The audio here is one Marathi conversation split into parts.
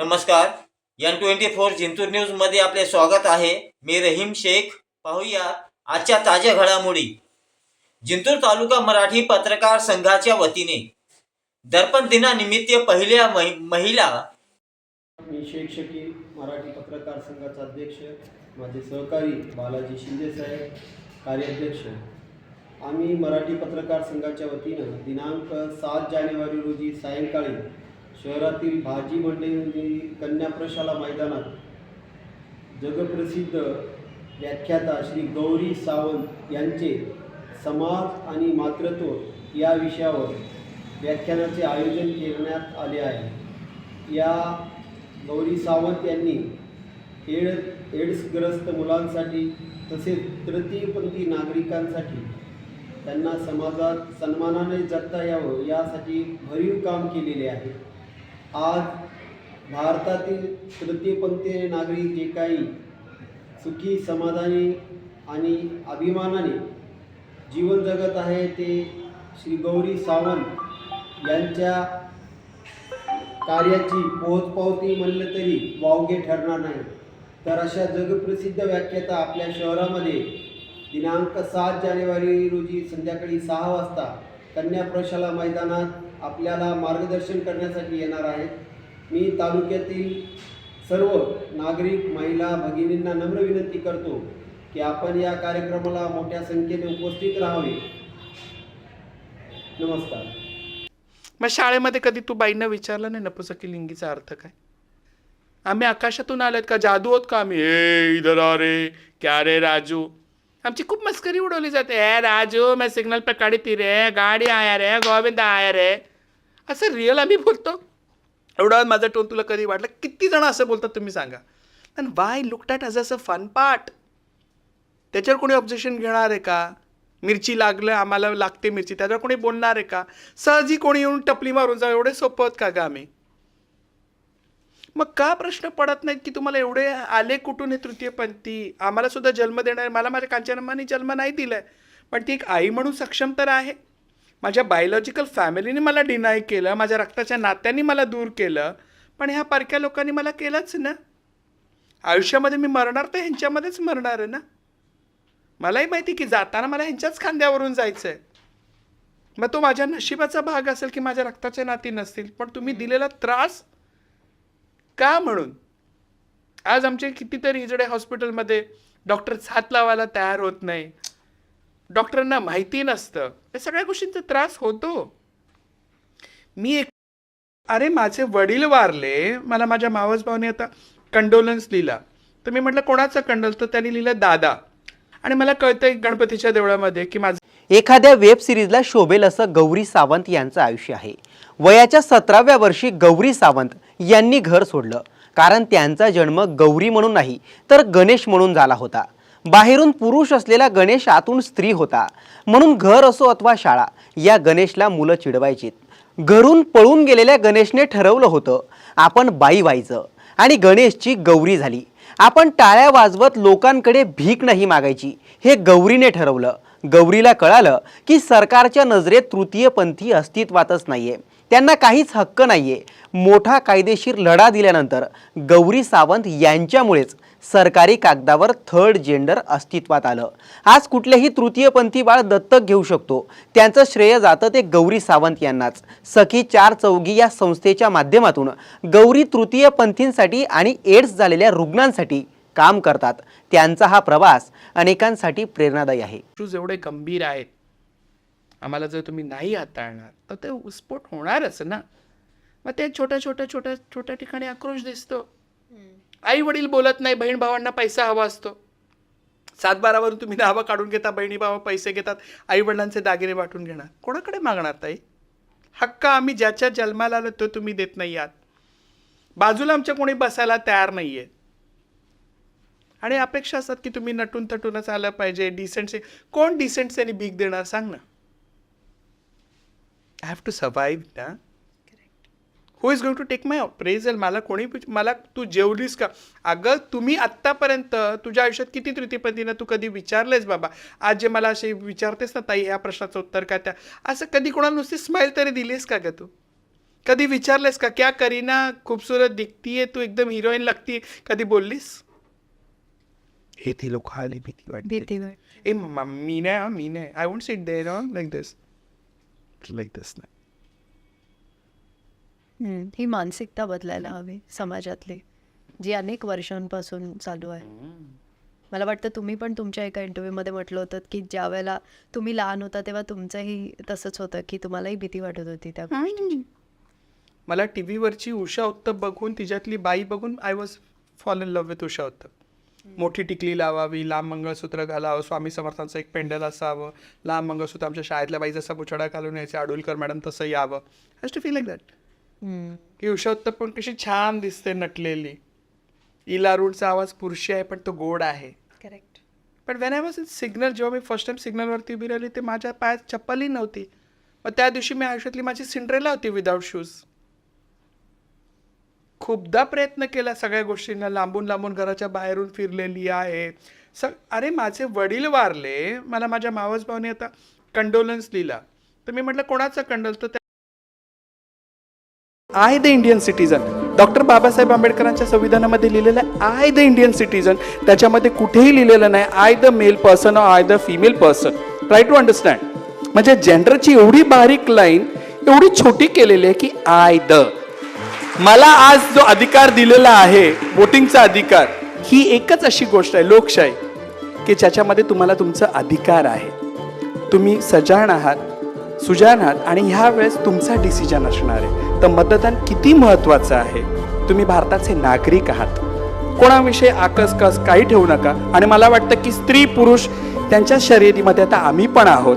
नमस्कार. एन ट्वेंटी फोर जिंतूर न्यूजमध्ये आपले स्वागत आहे. मी रहीम शेख. पाहूया आजच्या ताज्या घडामोडी. जिंतूर तालुका मराठी पत्रकार संघाच्या वतीने. दर्पण दिनानिमित्त पहिल्या महि- महिला मी शेख शकी मराठी पत्रकार संघाचा अध्यक्ष. माझे सहकारी बालाजी शिंदेसाहेब कार्याध्यक्ष. आम्ही मराठी पत्रकार संघाच्या वतीनं दिनांक सात जानेवारी रोजी सायंकाळी शहरातील भाजी मंडई कन्या प्रशाला मैदानात जगप्रसिद्ध व्याख्याता श्री गौरी सावंत यांचे समाज आणि मातृत्व या विषयावर व्याख्यानाचे आयोजन करण्यात आले आहे. या गौरी सावंत यांनी एड एड्सग्रस्त मुलांसाठी तसेच तृतीयपंथी नागरिकांसाठी त्यांना समाजात सन्मानाने जगता यावं यासाठी भरीव काम केलेले आहे. आज भारतातील तृतीयपंथी नागरिक जे काही सुखी समाधानी आणि अभिमानाने जीवन जगत आहे ते श्री गौरी सावंत यांच्या कार्याची पोहोचपावती म्हणलं तरी वावगे ठरणार नाही. तर अशा जगप्रसिद्ध व्याख्याता आपल्या शहरामध्ये दिनांक सात जानेवारी रोजी संध्याकाळी सहा वाजता कन्या प्रशाला मैदानात आपल्याला मार्गदर्शन करण्यासाठी येणार आहेत. मी तालुक्यातील सर्व नागरिक महिला भगिनींना नम्र विनंती करतो की आपण या कार्यक्रमाला मोठ्या संख्येने उपस्थित राहावे. नमस्कार. मग शाळेमध्ये कधी तू बाईंना विचारलं नाही नपुसकी लिंगीचा अर्थ काय? आम्ही आकाशातून आलोत का? जादू होत का आम्ही? ए इधर आ रे क्या रे राजू? आमची खूप मस्करी उडवली जाते. ए राजू मैं सिग्नल पे खड़ी रे गाडी आया रे गोविंद आया रे. असं रिअल आम्ही बोलतो. एवढा माझा टोन तुला कधी वाटलं? किती जण असं बोलतात तुम्ही सांगा. And why look that as a fun part त्याच्यावर कोणी ऑब्जेक्शन घेणार आहे का? मिरची लागलं आम्हाला लागते मिरची. त्याच्यावर कोणी बोलणार आहे का? सहजी कोणी येऊन टपली मारून जा एवढे सोपं का ग आम्ही? मग का प्रश्न पडत नाहीत की तुम्हाला एवढे आले कुठून हे तृतीयपंथी आम्हाला सुद्धा जन्म देणार मला माझ्या कांचनम्माने जन्म नाही दिलाय. पण ती एक आई म्हणून सक्षम तर आहे. माझ्या बायोलॉजिकल फॅमिलीने मला डिनाय केलं माझ्या रक्ताच्या नात्यांनी मला दूर केलं पण ह्या परक्या लोकांनी मला केलंच ना. आयुष्यामध्ये मी मरणार तर ह्यांच्यामध्येच मरणार आहे ना. मलाही माहिती की जाताना मला ह्यांच्याच खांद्यावरून जायचं आहे मग तो माझ्या नशिबाचा भाग असेल की माझ्या रक्ताचे नाती नसतील पण तुम्ही दिलेला त्रास का म्हणून? आज आमचे कितीतरी इजडे हॉस्पिटलमध्ये डॉक्टर हात लावायला तयार होत नाही. डॉक्टरांना माहिती नसतं. या सगळ्या गोष्टींचा त्रास होतो. मी एक अरे माझे वडील वारले. मला माझ्या मावस भावाने आता कंडोलन्स लिहिला. तर मी म्हटलं कोणाचा कंडोल तर त्यांनी लिहिलं दादा. आणि मला कळतंय गणपतीच्या देवळामध्ये की माझं एखाद्या वेब सिरीजला शोभेल असं गौरी सावंत यांचं आयुष्य आहे. वयाच्या सतराव्या वर्षी गौरी सावंत यांनी घर सोडलं. कारण त्यांचा जन्म गौरी म्हणून नाही तर गणेश म्हणून झाला होता. बाहेरून पुरुष असलेला गणेश आतून स्त्री होता. म्हणून घर असो अथवा शाळा या गणेशला मुलं चिडवायचीत. घरून पळून गेलेल्या गणेशने ठरवलं होतं आपण बाई व्हायचं. आणि गणेशची गौरी झाली. आपण टाळ्या वाजवत लोकांकडे भीक नाही मागायची हे गौरीने ठरवलं. गौरीला कळालं की सरकारच्या नजरेत तृतीयपंथी अस्तित्वातच नाहीये. त्यांना काहीच हक्क नाही आहे मोठा कायदेशीर लढा दिल्यानंतर गौरी सावंत यांच्यामुळेच सरकारी कागदावर थर्ड जेंडर अस्तित्वात आलं. आज कुठलेही तृतीयपंथी बाळ दत्तक घेऊ शकतो. त्यांचं श्रेय जातं ते गौरी सावंत यांनाच. सखी चार चौगी या संस्थेच्या माध्यमातून गौरी तृतीयपंथींसाठी आणि एड्स झालेल्या रुग्णांसाठी काम करतात. त्यांचा हा प्रवास अनेकांसाठी प्रेरणादायी आहे. जेवढे एवढे गंभीर आहेत. आम्हाला जर तुम्ही नाही हाताळणार तर ते स्फोट होणारच ना. मग ते छोट्या छोट्या छोट्या छोट्या ठिकाणी आक्रोश दिसतो. आई वडील बोलत नाही बहीण भावांना पैसा हवा असतो. सातबारावरून तुम्ही नावं काढून घेता बहिणी भावा पैसे घेतात आई वडिलांचे दागिने वाटून घेणार. कोणाकडे मागणार ताई? हक्क आम्ही ज्याच्या जन्माला आलो तो तुम्ही देत नाही आहात. बाजूला आमच्या कोणी बसायला तयार नाही आहे आणि अपेक्षा असतात की तुम्ही नटून तटूनच आलं पाहिजे डिसेंटसे कोण डिसेंटसेने भीक देणार? सांग ना. आय हॅव टू सर्वाईव्ह ना? Who is going to take my appraisal मला कोणी मला तू जेवलीस का? अगं तुम्ही आत्तापर्यंत तुझ्या आयुष्यात किती तृतीयपंथीनं तू कधी विचारलेस बाबा? आज जे मला असे विचारतेस ना ताई ह्या प्रश्नाचं उत्तर काय त्या? असं कधी कोणाला नुसती स्माईल तरी दिलीस का ग तू? कधी विचारलेस का? क्या करीना खूबसूरत दिखती है तू एकदम हिरोईन लागती कधी बोललीस? हे ती लोक आले भीती वाटते. ए मम्मा मी नाही मी नाही I won't sit there like this like this नाही हम्म, ही मानसिकता बदलायला हवी समाजातली जी अनेक वर्षांपासून चालू आहे. मला वाटतं तुम्ही पण तुमच्या एका इंटरव्ह्यूमध्ये म्हटलं होतं की ज्या वेळेला तुम्ही लहान होता तेव्हा तुमचंही तसंच होतं की तुम्हालाही भीती वाटत होती त्या. मला टी व्हीवरची उषा उत्तप बघून तिच्यातली बाई बघून I was fall in love with Usha Uthup. मोठी टिकली लावावी लांब मंगळसूत्र घालावं स्वामी समर्थांचं एक पेंडल असावं लांब मंगळसूत्र आमच्या शाळेतल्या बाई जसा बुचडा घालून यायचे आडुलकर मॅडम तसं यावं. Has to feel like that. की उषा उत्तप पण कशी छान दिसते नटलेली. इला रूडचा आवाज पुरुषी आहे पण तो गोड आहे. करेक्ट पण when I was in signal जेव्हा मी फर्स्ट टाइम सिग्नलवरती उभी राहिली ते माझ्या पायात चप्पलही नव्हती. मग त्या दिवशी मी आयुष्यातली माझी सिंड्रेला होती विदाऊट शूज खूपदा प्रयत्न केला सगळ्या गोष्टींना. लांबून लांबून घराच्या बाहेरून फिरलेली आहे. स अरे माझे वडील वारले. मला माझ्या मावस भावाने आता कंडोलन्स लिहिला. तर मी म्हटलं कोणाचा कंडोल तर त्या- I the Indian citizen doctor Babasaheb आंबेडकरांच्या संविधानामध्ये लिहिलेलं आहे आय द इंडियन सिटीजन त्याच्यामध्ये कुठेही लिहिलेलं नाही I the male person or I the female person try to understand म्हणजे जेंडरची एवढी बारीक लाईन एवढी छोटी केलेली आहे की आय द मला आज जो अधिकार दिलेला आहे वोटिंगचा अधिकार ही एकच अशी गोष्ट आहे लोकशाही की ज्याच्यामध्ये तुम्हाला तुमचा अधिकार आहे. तुम्ही सजाण आहात सुजाण आहात आणि ह्या वेळेस तुमचा डिसिजन असणार आहे. तर मतदान किती महत्त्वाचं आहे? तुम्ही भारताचे नागरिक आहात. कोणाविषयी आकसकस काही ठेवू नका. आणि मला वाटतं की स्त्री पुरुष त्यांच्या शर्यतीमध्ये आता आम्ही पण आहोत.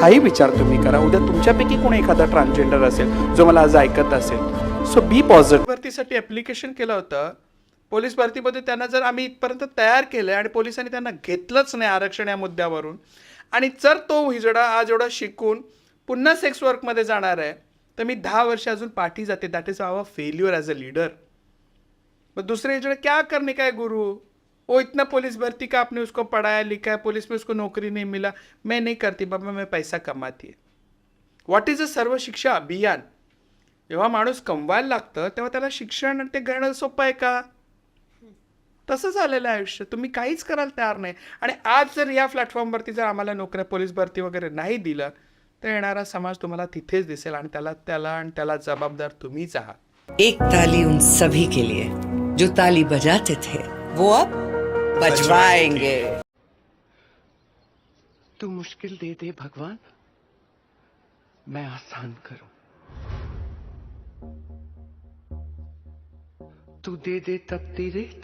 हाही विचार तुम्ही करा. उद्या तुमच्यापैकी कोणी एखादा ट्रान्सजेंडर असेल जो मला आज ऐकत असेल सो बी पॉझिटिव्ह भरतीसाठी ॲप्लिकेशन केलं होतं. पोलीस भरतीमध्ये त्यांना जर आम्ही इथपर्यंत तयार केलं आणि पोलिसांनी त्यांना घेतलंच नाही आरक्षण या मुद्द्यावरून आणि जर तो हिजडा आज एवढा शिकून पुन्हा सेक्स वर्कमध्ये जाणार आहे तर मी दहा वर्ष अजून पाठी जाते. That is our failure as a leader मग दुसरे हिजड़े क्या करणे काय गुरु? वो इतना पुलिस भर्ती का आपने उसको पढ़ाया लिखा है? पुलिस में उसको नौकरी नहीं मिला. मैं नहीं करती बाबा मैं पैसा कमाती है. व्हॉट इज अ सर्व शिक्षा अभियान? जेव्हा माणूस कमवायला लागतं तेव्हा त्याला शिक्षण आणि ते घेणं सोपं आहे का? तसं झालेलं आहे आयुष्य. तुम्ही काहीच करायला तयार नाही. आणि आज जर या प्लॅटफॉर्मवरती जर आम्हाला नोकऱ्या पोलीस भरती वगैरे नाही दिलं तर येणारा समाज तुम्हाला तिथेच दिसेल आणि त्याला त्याला आणि त्याला जबाबदार तुम्हीच आहात. एक ताली उन सभी के लिए जो ताली बजाते थे वो अब बजवाएंगे। तू मुश्किल दे दे भगवान मैं आसान करूं। तू दे दे तपती रेत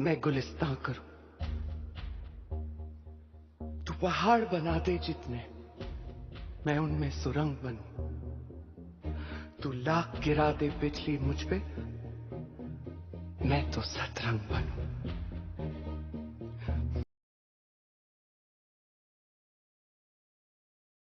मैं गुलिस्तां करूँ। तू पहाड़ बना दे जितने, मैं उनमें सुरंग बनू। तू लाख गिरा दे बिजली मुझ पे, मैं तो सतरंग बनूं।